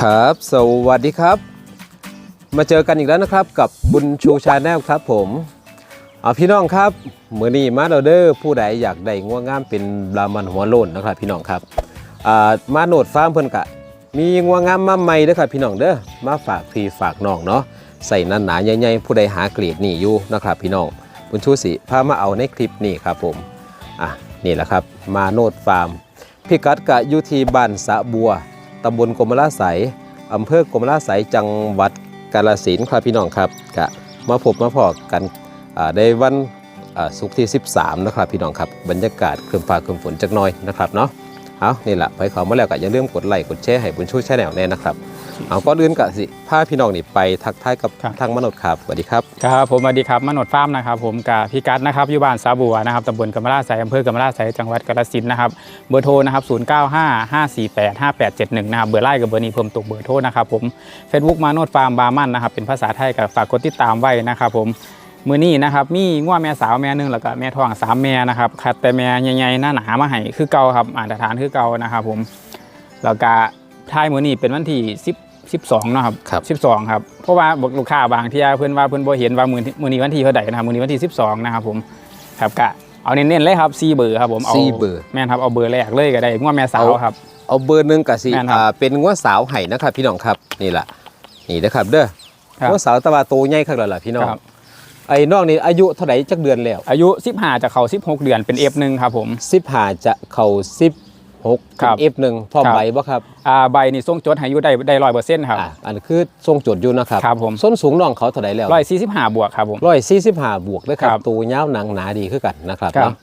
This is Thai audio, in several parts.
ครับ สวัสดีครับ มาเจอกันอีกแล้วนะครับ กับบุญชูชาแนลครับผมเอาพี่น้องครับเมื่อนี้มาเราเด้อผู้ใดอยากได้ง่วงงามเป็นบรามันหัวโล้นนะครับ พี่น้องครับมาโหนดฟาร์มเพิ่นกะ มีง่วงงามมาใหม่เด้อครับพี่น้องเด้อมาฝากพี่ฝากน้องเนาะใส่นันหนาใหญ่ๆผู้ใดหาเกรดนี่อยู่นะครับ พี่น้องบุญชูสิพามาเอาในคลิปนี้ครับผมอะนี่แหละครับ มาโนดฟาร์มพิกัดกะอยู่ที่บ้านสะบัว ตำบลกรมราไสยอำเภอกรมราไสยจังหวัดกาฬสินธุ์ครับพี่น้องครับกะมาพบมาพอกันในวันศุกร์ที่ 13 นะครับพี่น้องครับบรรยากาศครึมฟ้าครึมฝนจักน้อยนะครับเนาะเอานี่แหละไปเขามาแล้วก็อย่าลืมกดไลค์กดแชร์ให้บุญชูแชร์แนลแน่นะครับ เอาก็อื่นกะสิพาพี่น้องนี่ไปทักทายกับครับ ทางมนุษย์ครับสวัสดีครับ ครับผมสวัสดีครับมโนดฟาร์มนะครับผมกับพี่กัดนะครับอยู่บ้านสาบัวนะครับตำบลกำมะลาไสยอำเภอกำมะลาไสยจังหวัดกาฬสินธุ์นะครับเบอร์โทรนะครับ0 9 5 5 4 8 5 8 7 1นะครับเบอร์ไล่กับเบอร์นี้เพิ่มตกเบอร์โทรนะครับผม Facebook มาโนดฟาร์มบาร์มันนะครับเป็นภาษาไทยกับฝากกดติดตามไว้นะครับผมมือนี้นะครับมีง่วแม่สาวแม่หนึงแล้วก็แม่ท้องสามแม่นะครับคัดแต่แม่ใหญ่ๆหน้าหนามาให้คือเก่าครับมาตรฐานคือเก่านะครับผมแล้วก็ท้ายมือนี้เป็นวันที่10 12เนาะครับครับ 12ครับเพราะว่าบอกลูกค้าบางที่เพื่อนว่าเพื่อนบ่เห็นว่ามือมือนี้วันที่เท่าใดนะครับมือนี้วันที่12นะครับผมครับกะเอาเน้นๆเลยครับ4เบอร์ครับผมเอาสี่เบอร์ แม่นครับเอาเบอร์แรกเลยก็ได้งวดแม่สาวครับ เอาเบอร์หนึ่งกะสิแม่นครับอ่าเป็นงวสาวไห่นะครับ พี่น้องครับนี่แหละนี่นะครับ เด้อครับงวสาวตะวาโตใหญ่ข้างแล้วล่ะพี่น้องครับ ไอ้น้องนี่อายุเท่าไหร่จักเดือนแล้วอายุ15จะเข้า16 เดือนเป็น F1 ครับผม15จะเข้า 16ครับเป็น F1 พร้อมครับใบบ่ครับอ่าใบนี่ส่งจดให้อายุได้ได้ร้อยเปอร์เซ็นต์ครับอ่าอันคือทรงจดอยู่นะครับครับผมส้นสูงน้องเขาเท่าไหร่แล้วร้อยสี่สิบห้าบวกครับผม145บวกเด้อครับครับตัวยาวหนังหนาดีคือกันนะครับครับ เนาะ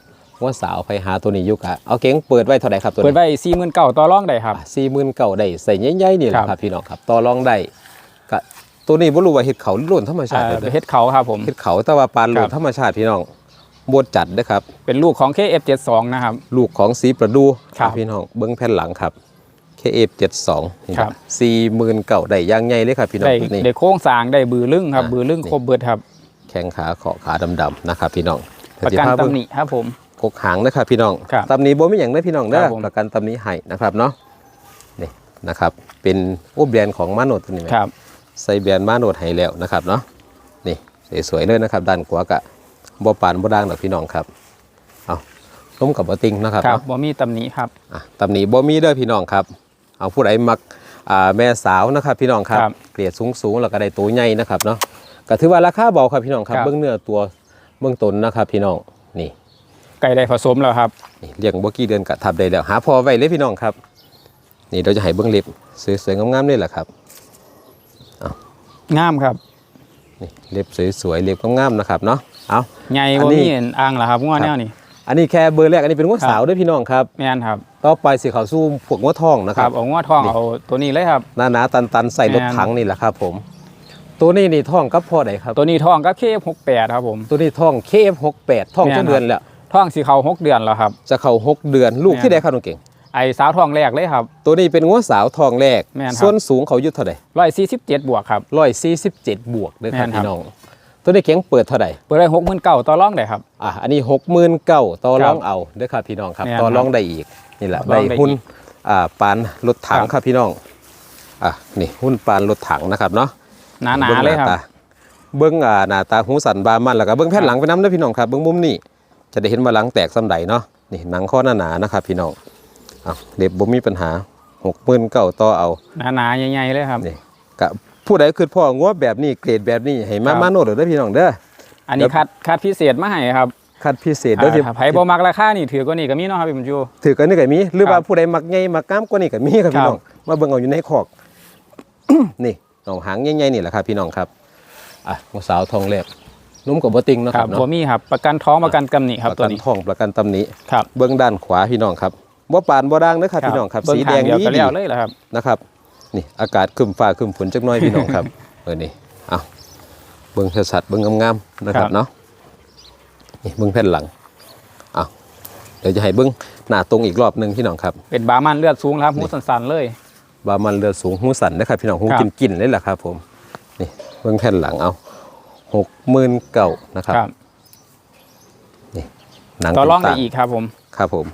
งวสาวไปหาตัวนี้อยู่กะเอาเก่งเปิดไว้เท่าไหร่ครับตัวเปิดนี้ไว้สี่หมื่นเก้าต่อรองได้ครับ สี่หมื่นเก่าได้ใส่ใหญ่ๆนี่แหละครับครับพี่น้องครับต่อรองได้กะตัวนี้บ่รู้ว่าเฮ็ดเขาหรือโล้นธรรมชาอ่าติเด้อเฮ็ดเขาครับผมเฮ็ดเขาแต่ว่าปานโล้คนรับ ธรรมชาติพี่น้อง บดจัดนะครับ เป็นลูกของ KF72 นะครับ ลูกของสีประดูครับพี่น้องเบิ้งแผ่นหลังครับ KF72 นี่ครับสี่หมื่นเก่าได้ย่างใหญ่เลยครับพี่น้องได้นี่ได้โค้งสร้างได้บือลึ่งครับอ่าบือลึ่งนี่ครบเบิดครับ แข้งขาเขอขาดำๆนะครับ พี่น้องประกันเดี๋ยวสิพาเบิ่งตำหนิครับผมกกหางนะครับพี่น้องครับตำหนี้บ่มีอย่างเด้อพี่น้องเด้คอรับผมประกันตำหนี้ให้นะครับเนาะนี่นะครับ เป็นโอ้แบรนด์ของมาโนดตัวนี้ไหมครับใส่แบรนด์มาโนดให้แล้วนะครับเนาะนี่สวยๆเลยนะครับ ด้านขวากะ บ่ปานบ่ด่างดอกพี่น้องครับเอาล้มกับบ่ติงนะครับครับเนาะบ่มีตำหนิครับอะตำหนิบ่มีเด้อพี่น้องครับ เอาผู้ใดมักอ่าแม่สาวนะครับพี่น้องครับ ครับเกรดสูงสูงๆแล้วก็ได้ตัวใหญ่นะครับเนาะก็ถือว่าราคาเบาครับพี่น้องครับครับ เบื้องเนื้อตัวเบื้องต้นนะครับพี่น้องนี่ ไก่ได้ผสมแล้วครับ นี่เลี้ยงบ่กี่เดือนก็ทับได้แล้ว หาพอไว้เลยพี่น้องครับ นี่เราจะให้เบื้องเล็บสวยๆงามๆนี่แหละครับ งามครับ นี่เล็บสวยๆเล็บงามๆนะครับเนาะ เอาใหญ่อันบ่นี้มีอ่างแล้วครับงวครับแนวนี้อันนี้แค่เบอร์แรกอันนี้เป็นงวดครับสาวด้วยพี่น้องครับแม่นครับต่อไปสิเขาสู้พวกงวดทองนะคครัรับบเอางวทองนี่เอาตัวนี้เลยครับหนาๆตันๆใส่รถแม่นถังนี่แหละครับ ผม ตัวนี้นี่ท่องกับพ่อใดครับ ตัวนี้ทองก็ KF68 ครับผมตัวนี้ท่อง KF68 ท่องแม่นจังเดือนแล้วทองสีเขา6เดือนแล้วครับ จะเข้า6เดือนลูกแม่นที่ได้ครับน้องเก่งไอ้สาวทองแรกเลยครับ ตัวนี้เป็นงวดสาวทองแรกแม่นครับส่วนสูงเขาอยุทธเท่าใด147บวกครับ147บวกเลยครับแม่นครับพี่น้อง ตัวนี้เก่งเปิดเท่าใดเปิดได้69,000ต่อรองได้ครับอะอันนี้69,000ต่อครรับองเอาเด้อครับพี่น้องครับแม่นต่อรองได้อีกนี่แหละต่อรองได้ได้อีกหุ้นอ่าปานรถถังครับครับพี่น้องอะนี่หุ้นปานรถถังนะครับเนาะหนาๆเลยครับเบิ้งอ่าหน้าตาหูสันบามันแล้วก็เบิ้งแผ่นหลังไปน้ำเด้อพี่น้องครับเบิ้งมุมนี่จะได้เห็นมาหลังแตกซ้ำใดเนาะนี่หนังข้อหนาๆนะครับพี่น้องเอาเด็บบ่มีปัญหาหกหมื่นเก้าต่อเอาหนาๆใหญ่ๆเลยครับนี่กับ ผู้ใดคือพ่องวแบบนี้เกรดแบบนี้ให้มาครับมาโนดเด้อพี่น้องเด้ออันนี้คัดคัดพิเศษมาให้ครับคัดพิเศษเด้อที่อ่าถ้าไผบ่มักราคานี่ถือกว่านี่ก็มีเนาะครับพี่บุญชูถือกันนี่ก็มี หรือว่าครับผู้ใดมักใหญ่มักกล้ามกว่านี้ก็มีครับครับพี่น้องมาเบิ่งเอาอยู่ในคอกนี่น้องหางใหญ่ๆนี่แหละครับพี่น้องครับอะหัวสาวทองแลบนุ่มกับบ่ติงเนาะคครัรับบเนาะบ่มีครับประกันท้องประกันกำหนิครับประตัวกันนี้ทองประกันตำหนิครับเบื้องด้านขวาพี่น้องครับบ่ปานบ่ด่างนะครับพี่น้องครับเบิ่สีทาแดงเดียวนี้ก็ดีแล้วเลยแหละครับนะครับ นี่อากาศครึมฟ้าครึมฝนจักหน่อยพี่น้องครับ เออนี่เอาเบิ่งสัดๆเบิ่งงามๆนะครับครับเนาะนี่เบิ่งแผ่นหลังเอาเดี๋ยวจะให้เบิ่งหน้าตรงอีกรอบหนึงพี่น้องครับ เป็นบามันเลือดสูงครับหูสันๆเลยบามันเรือสูงหูสั่นนะครับพี่น้องหูครับกินกินเลยแหละครับ ผม นี่เบิ่งแผ่นหลังเอาหกหมื่นเก่านะครับครับหนังต่อรองได้ต่างๆอีกครับผมครับผม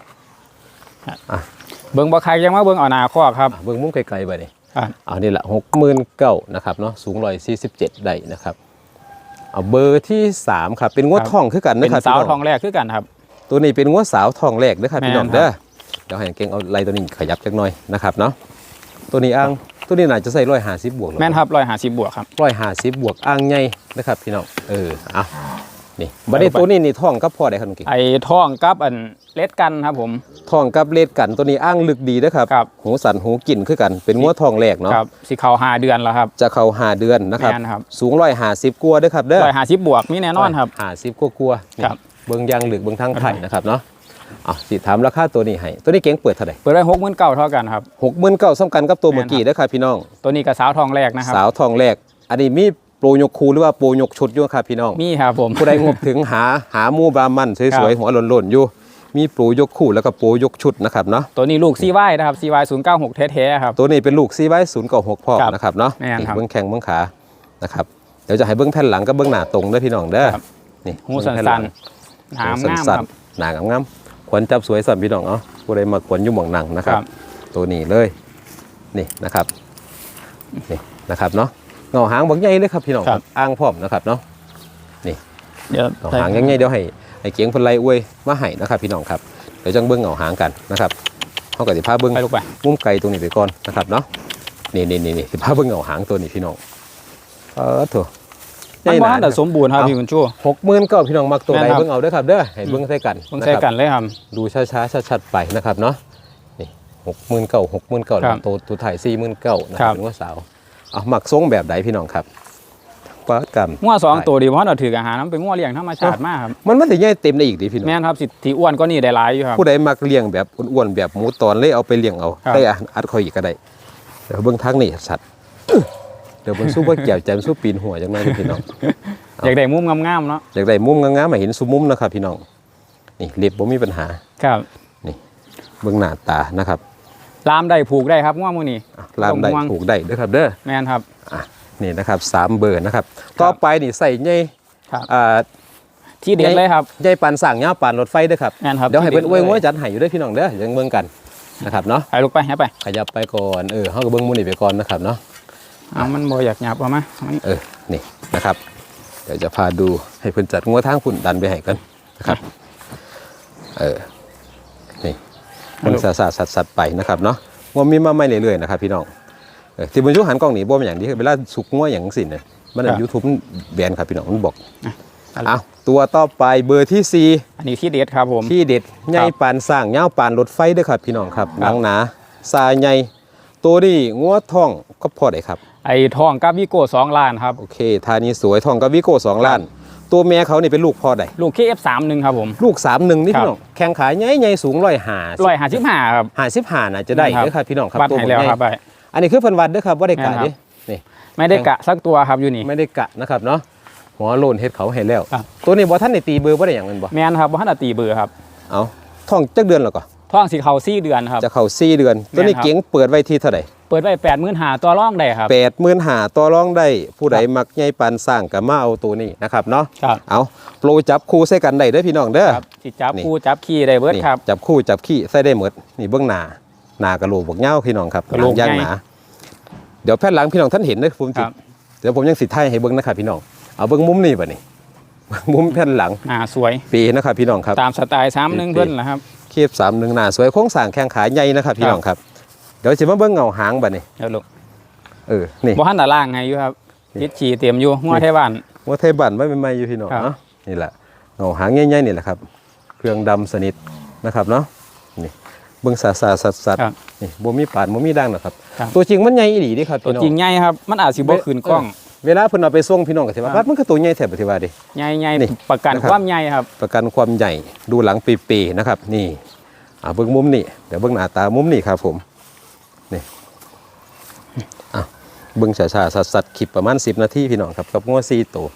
เบิ่งบ่ใครยังมาเบิ่งเอาหน้าคอกครับเบิ่งมุ้งไกลๆไปนี่ อะเอานี่แหละหกหมื่นเก้านะครับเนาะสูงร้อยสี่สิบเจ็ดได้นะครับเอาเบอร์ที่สามครับเป็นงวดครับทองคือกันเป็นนะครับสาวพี่น้ทองแรกคือกันครับ ตัวนี้เป็นงวดสาวทองแรกเด้อครับพี่น้องแม่นครับเด้อเดี๋ยวให้เก่งเอาไล่ตัวนี้ขยับจักหน่อยนะครับเนาะตัวนี้อ้างตัวนี้น่าจะใส่ร้อยห้าสิบบวกแม่นครับร้อยหาสิบบวกครับร้อยห้าสิบบวกอ้างใหญ่นะครับพี่น้องเออเอา นี่บัดนี้ตัวนี้นี่ทองกับพ่อได้ครับน้องกิ๊กไอ้ทองกับอันเลดกันครับผมทองกับเลดกันตัวนี้อ้างลึกดีนะครับครับหูสันหูกินคือกันเป็นงวดทองแรกเนาะครับสิเขาหาเดือนแล้วครับ จะเข้าหาเดือนนะครับแม่นครับสูงร้อยห้าสิบกว่าเด้อครับเด้อร้อยหาสิบบวกมีแน่นอนครับห้าสิบกว่าๆนี่ครับเบิ้งยางหลึกเบิ้งทางไข่นะครับเนาะอะสิถามราคาตัวนี้ให้ ตัวนี้เก่งเปิดเท่าไหร่เปิดไว้หกหมื่นเก้าเท่ากันครับหกหมื่นเก้าสำคัญกับตัวแม่เมื่อนกี้เด้อครับพี่น้อง ตัวนี้กับสาวทองแรกนะครับสาวทองแรกอันนี้มี โปรยกคูหรือว่าโปรยกชุดอยู่ครับพี่น้องมีครับผมผู้ใดงบถึงหาหาหมูบรามันสวยๆหัวหล่นๆอยู่มีโปรยกคู่แล้วก็โปรยกชุดนะครับเนาะตัวนี้ลูกซีไว้นะครับซีไว้ศูนย์เก้าหกแท้ๆครับตัวนี้เป็นลูกซีไว้ศูนย์เก้าหกพ่อครับนะครับเนาะแม่นนี่ครับเบิ้งแข้งเบิ้งขานะครับเดี๋ยวจะให้เบิ้งแผ่นหลังกับเบิ้งหน้าตรงเด้อพี่น้องเด้อครับนี่หูเบิ่สังแผ่หลันงๆหางสั้งามนครับๆหนางามๆขวัญจับสวยสันพี่น้องเนาะผู้ใดมาขวัญอยุ่หมองหนังนะครับครับ ตัวนี้เลยนี่นะครับนี่นะครับเนาะ เงาหางบางใหญ่เลยครับพี่น้องครับอ้างพร้อมนะครับเนาะเดี๋ยวเงาหางยังไงเดี๋ยวให้ให้เกียงเพันไลอวยมาให้นะครับ พี่น้องครับเดี๋ยวจังเบิ้งเงาหางกันนะครับเขากับสิพาเบิ้งไปลูกไปมุมไกลตรงนี้ไปก่อนนะครับเนาะนี่นี่นี่นี่สิพาเบิ้งเงาหางตัวนี้พี่น้องเออโถมันบ้านแต่สมบูรณ์ครับเอาพี่คุณชู้หกหมื่นก็พี่น้องมักตัวใดแม่นครับเบิ้งเอาเด้อครับเด้อให้เบิ้งใส่กันเพิ่งนะใช้ครับกันเลยครับดูช้าๆชัดๆไปนะครับเนาะนี่หกหมื่นเก้าหกหมื่นเก้าครับตัวตัวถ่ายสี่หมื่นเก้านะคครัรับบเป็นว่าสาว เอาหมักทรงแบบไหนพี่น้องครับปัดกันง้วสองตัวดีเพราะเราถืออาหารน้ำเป็นง้วเลี้ยงธรรมชาติมากครับมันมันถึงใหญ่เต็มได้อีกดิพี่น้องแม่นครับสิที่อ้วนก็นี่ได้หลายอยู่ครับผู้ใดมักเลี้ยงแบบอ้วนๆแบบหมูตอนเลยเอาไปเลี้ยงเอาครับได้อาหารอัดคอยอีกก็ได้เดี๋ยวเบิ้งทางนี่สัตว์เดี๋ยวเบิ้งสู้ว่าแก้วแจมสู้ปีนหัวจังไงพี่น้องอยากได้มุมงามๆเนาะอยากได้มุมงามๆมาเห็นซุมุมนะครับพี่น้องนี่เล็บบ่มีปัญหาครับเบิ้งหน้าตานะครับ ลามได้ผูกได้ครับง้วมือนี่อะลามได้บ่ม่วงถูกได้เด้อครับเด้อแม่นครับอะนี่นะครับสามเบอร์นะครับต่อไปนี่ใส่ใยครับอ่าที่เด็ดเลยครับใยปานสั่งเงาปานรถไฟเด้อครับแม่นครับเดี๋ยวให้เพิ่นที่อวยด็ดงวยลจัดให้อยู่เด้อพี่น้องเด้อยังเบิ่งกันนะครับเนาะไปลูกไปให้ไปขยับไปก่อนเออเฮาก็เบิ่งหมูนี่ไปก่อนนะครับเนาะเอามันบ่อยากหยับเอามามันเออนี่นะครับ เดี๋ยวจะพาดูให้เพิ่นจัดงัวทางฝุ่นดันไปให้กันนะครับ เออนี่ มันสาสาสัดสัดไปนะครับเนาะงัวมีมาใหม่เรื่อยๆนะครับพี่น้องที่บนยุหันกล้องนี่บ่เป็นอย่างนี้เวลาสุกงัวอย่างสิเนี่ยมันยูทูบแบนครับพี่น้องมันบอกเอาตัวต่อไปเบอร์ที่อันนี้ที่เด็ดครับผมที่เด็ดใหญ่ปานสร้างเงาปานรถไฟด้วยครับพี่น้องครับหนังหนาสายใหญ่ตัวนี้งัวทองก็พอได้ครับ ไอ้ทองกับวิโก้สองล้านครับโอเคทานี้สวยทองกับวิโก้สองล้าน ตัวแม่เขานี่เป็นลูกพ่อใดลูกเคเอฟสามหนึ่งครับผม ลูกสามหนึ่งนี่ครับพี่น้องแข้งขาใหญ่ใหญ่สูงร้อยหาร้อยห้าสิบห้าครับหาสิบหาน่ะจะได้ครับเด้อครับพี่น้องครับวัดตัวให้ผมแล้วใหญ่ครับไปอันนี้คือเพันวัดเด้อครับว่าได้กะแม่นครับดินี่ไม่ได้กะสักตัวครับอยู่นี่ไม่ได้กะนะครับเนาะหัวโลนเฮ็ดเขาให้แล้วครับตัวนี้บ่ท่านได้ตีเบอร์บ่ได้อย่างนั้นบ่แม่นครับว่าท่านตีเบอร์ครับเอาท่องจักเดือนแล้วก็ทองสีเขาสี่เดือนครับจะเข้า4เดือน ตัวนี้แม่นครับเก๋งเปิดไว้ที่เท่าไหร่ เปิดไว้แปดหมื่นหาตัวร่องได้ครับแปดหมื่นหาต่อรองได้ผู้ใดมักใหญ่ปานสร้างกับมาเอาตัวนี้นะครับเนาะครับเอาโปรจับคู่ใส่กันได้เด้อพี่น้องเด้อครับสิจับนี่คู่จับขี้ได้เบิดนี่ครับจับคู่จับขี้ใส่ได้หมดนี่เบื้องหน้าหน้ากระโหลกบักเหย้าพี่น้องครับกะโหลกหางย่างใหญ่หนาเดี๋ยวแพทย์หลังพี่น้องท่านเห็นเด้อผมคสิรับเดี๋ยวผมยังสิท้ายให้เบิ่งนะครับพี่น้องเอาเบิ่งมุมนี้บัดนี้มุมแผ่นหลังอ่าสวยปีนะครับพี่น้องครับตามสไตล์สามหนึ่งโอเคเพิ่นนะครับเคียบสามหนึ่งหน้าสวยโค้งสร้างแข้งขาใหญ่นะครับพี่น้องครับ เดี๋ยวสิมาเบิ่งเงาหางบัดนี้เดี๋ยวลูกเออนี่บ่ทันตะล่างให้อยู่ครับนี่ติดฉี่เตรียมอยู่งัวไทยบ้านว่าไทยบ้านไม่เป็นไม่อยู่พี่น้องครับเนาะนี่แหละเงาหางใหญ่ๆนี่แหละครับ เครื่องดำสนิทนะครับเนาะนี่เบิ่งสาสาสัดสัดครับนี่บ่มีปานบ่มีด่างนะครับครับตัวจริงมันใหญ่อีหลีเดิครับตัวพี่น้องจริงใหญ่ครับ มันอาจสิบ่ขึ้นกล้องเวลาเพิ่นเอาไปส่งพี่น้องก็สิว่าครับพัดมันก็ตัวใหญ่แท้บ่สิว่าดิใหญ่ใหญ่นี่ประกันนะครับความใหญ่ครับ ประกันความใหญ่ดูหลังปีๆนะครับ นี่อ่าเบิ่งมุมนี่เดี๋ยวเบิ่งหน้าตามุมนี่ครับผมนี่อะ เบิ่งช้าๆสัดๆคลิปประมาณ 10 นาทีพี่น้องครับกับงัว4ตัว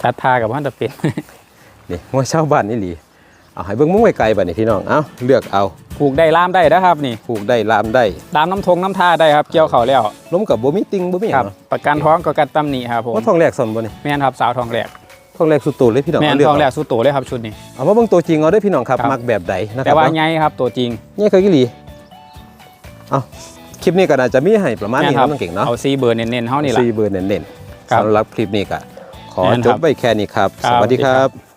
ทัดทากับว่าจะเป็นนี่งัวชาวบ้านนี่หลีเอาให้เบิ่งมุมไกลๆบัดนี้พี่น้องเอาเลือกเอาผูกได้ล่ามได้นะครับนี่ผูกได้ลามได้ตามน้ำทงน้ำท่าได้ครับเกี่ยวเขาแล้วล้มกับบ่มีติงบ่มีหคยัรังบเนาะประกันท้องก็กันตำหนิครับผมว่าทองแรกซ่อมบ่นี่แม่นครับสาวทองแหลกทองแรกสุดโตเลยพี่น้องแม่นเอาเลือกทองแหลเอากสู้โตเลยครับชุดนี้เอามาเบิ่งตัวจริงเอาเด้อพี่น้องครับครับมักแบบใดนะครัแต่ว่าเนะใหญ่ครับตัวจริงนี่เคยกี่หลีเอา คลิปนี้ก็น่าจะมีให้ประมาณนี้แม่ครับน้องเก่งเนาะเอาซีเบอร์เน้นๆเฮานี่แหละซีเบอร์เน้นครับๆสำหรับคลิปนี้ก็ขอแม่นจครับบไปแค่นี้ครับครัสบวัสดีครับ